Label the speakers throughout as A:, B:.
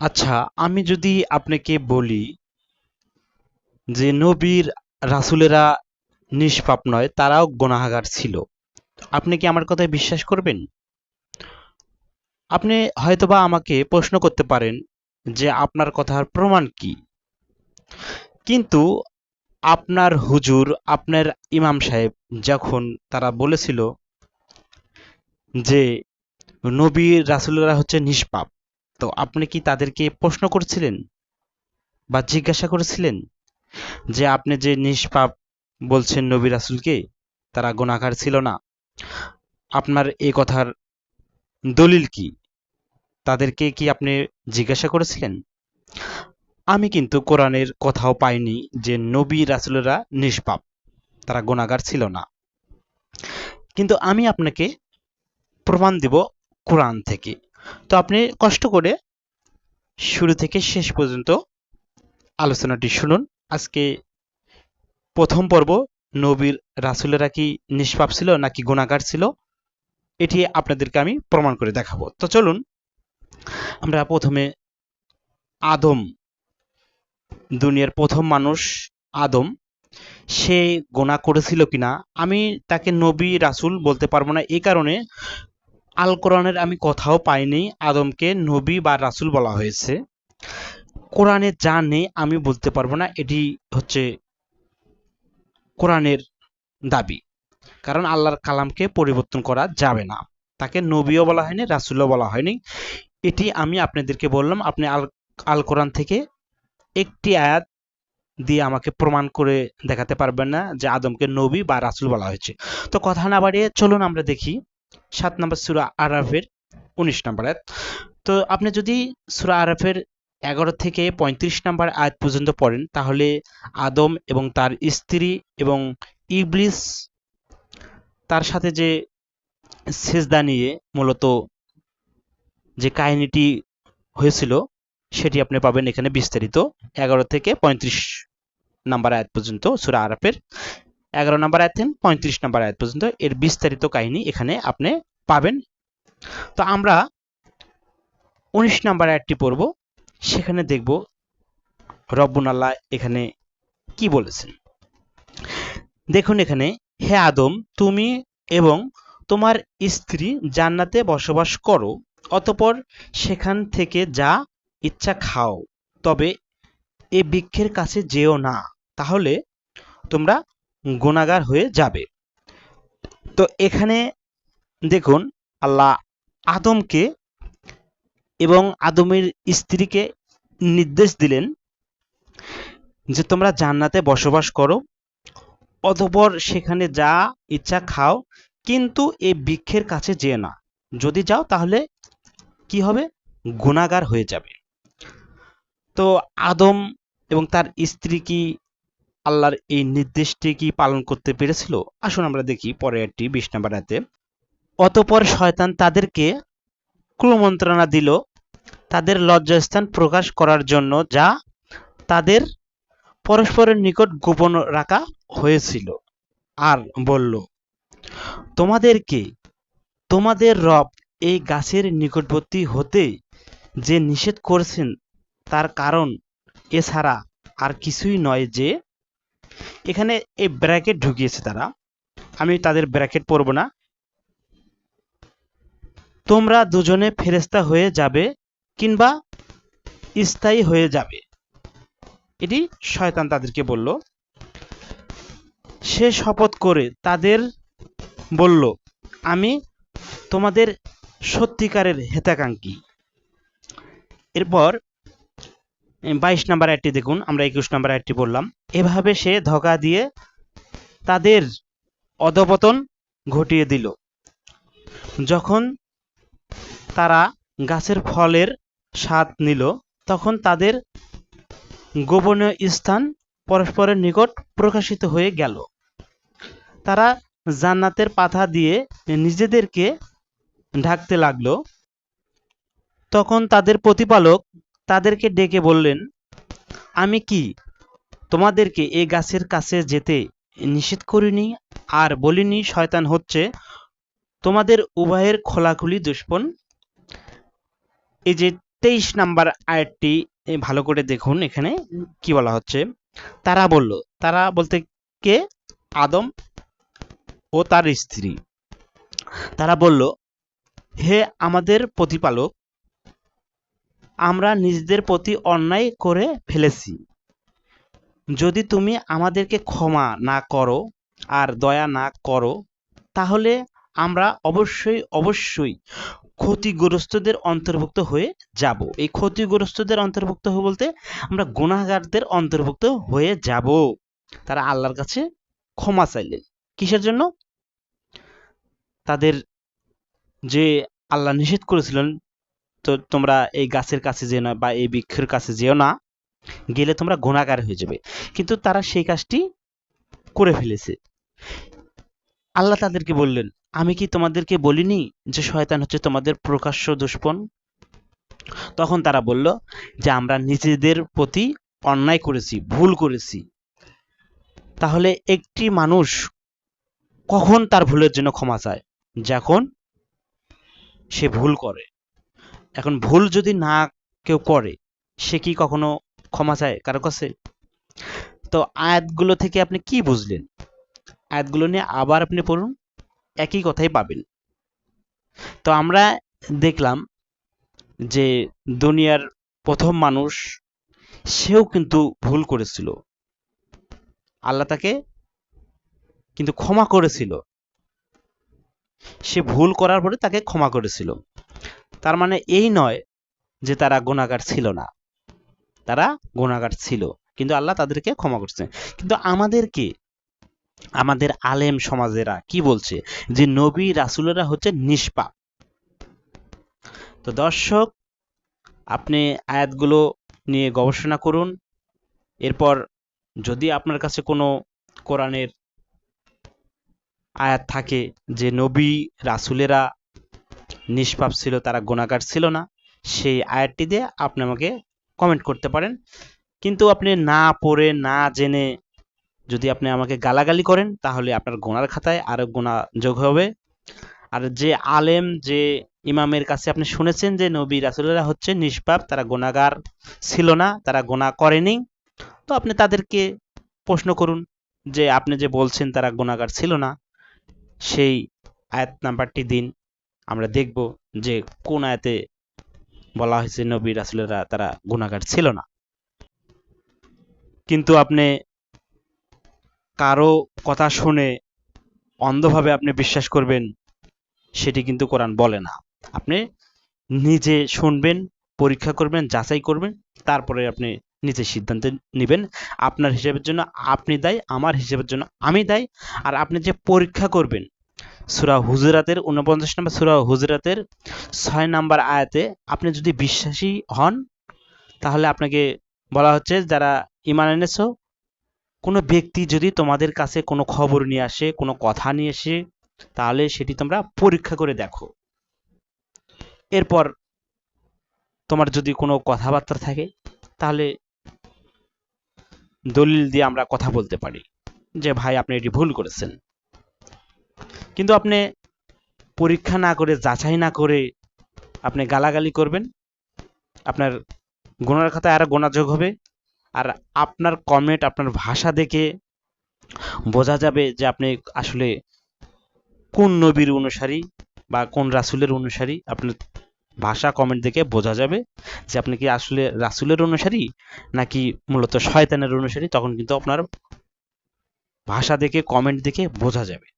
A: আচ্ছা আমি যদি আপনাকে বলি যে নবীর রাসূলেরা নিষ্পাপ নয়, তারাও গুনাহগার ছিল। আপনি কি আমার কথায় বিশ্বাস করবেন? আপনি হয়তোবা আমাকে প্রশ্ন করতে পারেন যে আপনার কথার প্রমাণ কি? কিন্তু আপনার হুজুর, আপনার ইমাম সাহেব যখন তারা বলেছিল যে নবীর রাসুলেরা হচ্ছে নিষ্পাপ তো আপনি কি তাদেরকে প্রশ্ন করছিলেন? বা জিজ্ঞাসা করেছিলেন? যে আপনি যে নিষ্পাপ বলছেন নবী রাসূলকে, তারা গুনাহগার ছিল না। আপনার এই কথার দলিল কি? তাদেরকে কি আপনি জিজ্ঞাসা করেছিলেন? আমি কিন্তু কোরআনের কোথাও পাইনি যে নবী রাসুলেরা নিষ্পাপ, তারা গুনাহগার ছিল না। কিন্তু আমি আপনাকে প্রমাণ দিব কোরআন থেকে। তো আপনি কষ্ট করে শুরু থেকে শেষ পর্যন্ত আলোচনাটি শুনুন। আজকে প্রথম পর্ব নবীর রাসূলেরা কি নিষ্পাপ ছিল নাকি গুনাহগার ছিল, এটি আপনাদেরকে আমি প্রমাণ করে দেখাবো। তো চলুন, আমরা প্রথমে আদম, দুনিয়ার প্রথম মানুষ আদম, সে গোনা করেছিল কিনা, আমি তাকে নবী রাসূল বলতে পারব না। এই কারণে আল কোরআনের আমি কোথাও পাইনি, আদমকে নবী বা রাসূল বলা হয়েছে। কোরআনে যা নেই আমি বলতে পারব না, এটি হচ্ছে কোরআনের দাবি। কারণ আল্লাহর কালামকে পরিবর্তন করা যাবে না। তাকে নবীও বলা হয়নি, রাসূলও বলা হয়নি। এটি আমি আপনাদেরকে বললাম, আপনি আল আল কোরআন থেকে একটি আয়াত দিয়ে আমাকে প্রমাণ করে দেখাতে পারবেন না যে আদমকে নবী বা রাসূল বলা হয়েছে। তো কথা না বাড়িয়ে চলুন আমরা দেখি সাত নম্বর সুরা আরাফের উনিশ নম্বর আয়াত। তো আপনি যদি সুরা আরাফের এগারো থেকে পঁয়ত্রিশ নম্বর আয়াত পর্যন্ত পড়েন, তাহলে আদম এবং তার স্ত্রী এবং ইবলিস তার সাথে যে সেজদা নিয়ে মূলত যে কাহিনীটি হয়েছিল, সেটি আপনি পাবেন এখানে বিস্তারিত। এগারো থেকে পঁয়ত্রিশ নাম্বার আয়াত পর্যন্ত সুরা আরাফের এগারো নাম্বার আয়াত থেকে পঁয়ত্রিশ নাম্বার আয়াত পর্যন্ত এর বিস্তারিত কাহিনী এখানে আপনি পাবেন। তো আমরা উনিশ নাম্বার আয়াতটি পড়ব, সেখানে দেখব রব্বুন আল্লাহ এখানে কি বলেছেন। দেখুন এখানে, হে আদম, তুমি এবং তোমার স্ত্রী জান্নাতে বসবাস করো, অতপর সেখান থেকে যা ইচ্ছা খাও, তবে এ বৃক্ষের কাছে যেও না। তাহলে তোমরা গুণাগার হয়ে যাবে। তো এখানে দেখুন, আল্লাহ আদমকে এবং আদমের স্ত্রীকে নির্দেশ দিলেন যে তোমরা জান্নাতে বসবাস করো, অতপর সেখানে যা ইচ্ছা খাও, কিন্তু এই বৃক্ষের কাছে যেও না। যদি যাও তাহলে কি হবে? গুণাগার হয়ে যাবে। তো আদম এবং তার স্ত্রী কি আল্লাহর এই নির্দেশটি কি পালন করতে পেরেছিল? আসুন আমরা দেখি পরে একটি বিশ নাম্বার রাতে অতপর শয়তান তাদেরকে কুমন্ত্রণা দিল তাদের লজ্জাস্থান প্রকাশ করার জন্য যা তাদের পরস্পরের নিকট গোপন রাখা হয়েছিল। আর বলল, তোমাদেরকে, তোমাদের রব এই গাছের নিকটবর্তী হতে যে নিষেধ করেছেন তার কারণ এছাড়া আর কিছুই নয় যে এখানে এই ব্র্যাকেট ঢুকিয়েছে তারা। আমি তাদের ব্র্যাকেট পড়ব না। তোমরা দুজনে ফেরেস্তা হয়ে যাবে কিংবা স্থায়ী হয়ে যাবে। এটি শয়তান তাদেরকে বলল। সে শপথ করে তাদের বলল, আমি তোমাদের সত্যিকারের হেতাকাঙ্ক্ষী। এরপর বাইশ নাম্বার অ্যাডটি দেখুন, আমরা একুশ নাম্বার অ্যাডটি বললাম এভাবে সে ধোকা দিয়ে তাদের অধপতন ঘটিয়ে দিল। যখন তারা গাছের ফলের স্বাদ নিল, তখন তাদের গোপনীয় স্থান পরস্পরের নিকট প্রকাশিত হয়ে গেল। তারা জান্নাতের পাতা দিয়ে নিজেদেরকে ঢাকতে লাগল। তখন তাদের প্রতিপালক তাদেরকে ডেকে বললেন, আমি কি তোমাদেরকে এই গাছের কাছে যেতে নিষেধ করিনি? আর বলিনি, শয়তান হচ্ছে তোমাদের উভয়ের খোলাখুলি দুশ্মন? এই যে তেইশ নাম্বার আয়াতটি ভালো করে দেখুন এখানে কি বলা হচ্ছে। তারা বলল, তারা বলতে কে? আদম ও তার স্ত্রী। তারা বলল, হে আমাদের প্রতিপালক আমরা নিজেদের প্রতি অন্যায় করে ফেলেছি। যদি তুমি আমাদেরকে ক্ষমা না করো আর দয়া না করো, তাহলে আমরা অবশ্যই অবশ্যই ক্ষতিগ্রস্তদের অন্তর্ভুক্ত হয়ে যাব। এই ক্ষতিগ্রস্তদের অন্তর্ভুক্ত হয়ে বলতে আমরা গুনাহগারদের অন্তর্ভুক্ত হয়ে যাব। তারা আল্লাহর কাছে ক্ষমা চাইলেন কিসের জন্য? তাদের যে আল্লাহ নিষেধ করেছিলেন তো তোমরা এই গাছের কাছে যেও না বা এই বৃক্ষের কাছে যেও না, গেলে তোমরা গুণাগার হয়ে যাবে। কিন্তু তারা সেই কাজটি করে ফেলেছে। আল্লাহ তাদেরকে বললেন, আমি কি তোমাদেরকে বলিনি যে শয়তান হচ্ছে তোমাদের প্রকাশ্য দুষ্পন তখন তারা বলল, যে আমরা নিজেদের প্রতি অন্যায় করেছি, ভুল করেছি। তাহলে একটি মানুষ কখন তার ভুলের জন্য ক্ষমা চায়? যখন সে ভুল করে। এখন ভুল যদি না কেউ করে, সে কি কখনো ক্ষমা চায় কারও কাছে? তো আয়াতগুলো থেকে আপনি কি বুঝলেন? আয়াতগুলো নিয়ে আবার আপনি পড়ুন, একই কথাই পাবেন। তো আমরা দেখলাম যে দুনিয়ার প্রথম মানুষ, সেও কিন্তু ভুল করেছিল। আল্লাহ তাকে কিন্তু ক্ষমা করেছিল। সে ভুল করার পরে তাকে ক্ষমা করেছিল। তার মানে এই নয় যে তারা গুণাগার ছিল না। তারা গুণাগার ছিল, কিন্তু আল্লাহ তাদেরকে ক্ষমা করছে কিন্তু আমাদেরকে আমাদের আলেম সমাজেরা কি বলছে? যে নবী রাসুলেরা হচ্ছে নিষ্পাপ। তো দর্শক, আপনি আয়াতগুলো নিয়ে গবেষণা করুন। এরপর যদি আপনার কাছে কোনো কোরআনের আয়াত থাকে যে নবী রাসুলেরা নিষ্পাপ ছিল, তারা গুণাগার ছিল না। সেই আয়াতটি দিয়ে আপনি আমাকে কমেন্ট করতে পারেন। কিন্তু আপনি না পড়ে, না জেনে যদি আপনি আমাকে গালাগালি করেন, তাহলে আপনার গোনার খাতায় আরও গোনা যোগ হবে। আর যে আলেম, যে ইমামের কাছে আপনি শুনেছেন যে নবী রাসুলেরা হচ্ছে নিষ্পাপ, তারা গোনাগার ছিল না, তারা গোনা করেনি, তো আপনি তাদেরকে প্রশ্ন করুন যে আপনি যে বলছেন তারা গোনাগার ছিল না, সেই আয়াত নাম্বারটি দিন। আমরা দেখব যে কোন আয়াতে বলা হয়েছে নবী রাসুলেরা তারা গুণাগার ছিল না। কিন্তু আপনি কারও কথা শুনে অন্ধভাবে আপনি বিশ্বাস করবেন, সেটি কিন্তু কোরআন বলে না। আপনি নিজে শুনবেন, পরীক্ষা করবেন, যাচাই করবেন, তারপরে আপনি নিজে সিদ্ধান্ত নেবেন, আপনার হিসেবের জন্য আপনি দায়ী, আমার হিসেবের জন্য আমি দায়ী, আর আপনি যে পরীক্ষা করবেন সুরা হুজরাতের উনপঞ্চাশ নম্বর সুরা হুজরাতের ছয় নাম্বার আয়াতে আপনি যদি বিশ্বাসী হন, তাহলে আপনাকে বলা হচ্ছে, যারা ইমান এনেছো, কোনো ব্যক্তি যদি তোমাদের কাছে কোনো খবর নিয়ে আসে, কোনো কথা নিয়ে আসে, তাহলে সেটি তোমরা পরীক্ষা করে দেখো। এরপর তোমার যদি কোনো কথাবার্তা থাকে, তাহলে দলিল দিয়ে আমরা কথা বলতে পারি যে, ভাই, আপনি এটি ভুল করেছেন। কিন্তু আপনি পরীক্ষা না করে, যাচাই না করে আপনি গালাগালি করবেন। আপনার গোনার খাতায় আরও গোনাযোগ হবে। আর আপনার কমেন্ট আপনার ভাষা দেখে বোঝা যাবে যে আপনি আসলে কোন নবীর অনুসারী বা কোন রাসুলের অনুসারী। আপনার ভাষা কমেন্ট দেখে বোঝা যাবে যে আপনি কি আসলে রাসুলের অনুসারী নাকি মূলত শয়তানের অনুসারী। তখন কিন্তু আপনার ভাষা দেখে কমেন্ট দেখে বোঝা যাবে।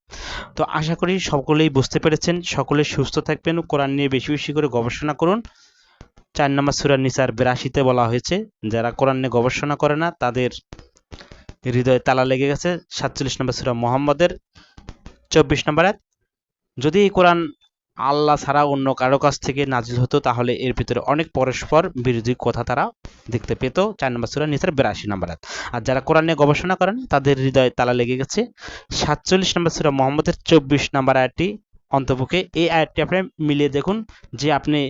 A: তো আশা করি সকলেই বুঝতে পেরেছেন। সকলে সুস্থ থাকবেন। কোরআন নিয়ে বেশি বেশি করে গবেষণা করুন। চার নম্বর সুরা নিসার বিরাশিতে বলা হয়েছে, যারা কোরআন নিয়ে গবেষণা করে না, তাদের হৃদয়ে তালা লেগে গেছে। সাতচল্লিশ নম্বর সুরা মোহাম্মদের। চব্বিশ নম্বর যদি এই কোরআন আল্লাহ ছাড়া অন্য কারও কাছ থেকে নাজিল হতো, তাহলে এর ভিতরে অনেক পরস্পর বিরোধী কথা তারা দেখতে পেত। চার নম্বর সুরা নিসার বিরাশি নম্বর আর যারা কোরআন নিয়ে গবেষণা করেন, তাদের হৃদয়ে তালা লেগে গেছে। সাতচল্লিশ নম্বর সুরা মোহাম্মদের চব্বিশ নম্বর আয়াতটি অন্তর্ভুক্তে। এই আয়াতটি আপনি মিলিয়ে দেখুন যে আপনি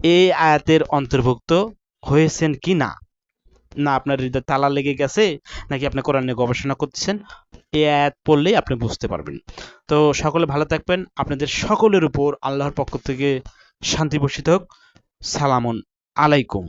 A: এই আয়াতের অন্তর্ভুক্ত হয়েছেন কি না না আপনার হৃদয় তালা লেগে গেছে, নাকি আপনি কোরআন নিয়ে গবেষণা করতেছেন? এ আয়াত পড়লেই আপনি বুঝতে পারবেন। তো সকলে ভালো থাকবেন। আপনাদের সকলের উপর আল্লাহর পক্ষ থেকে শান্তি বর্ষিত হোক। সালামন আলাইকুম।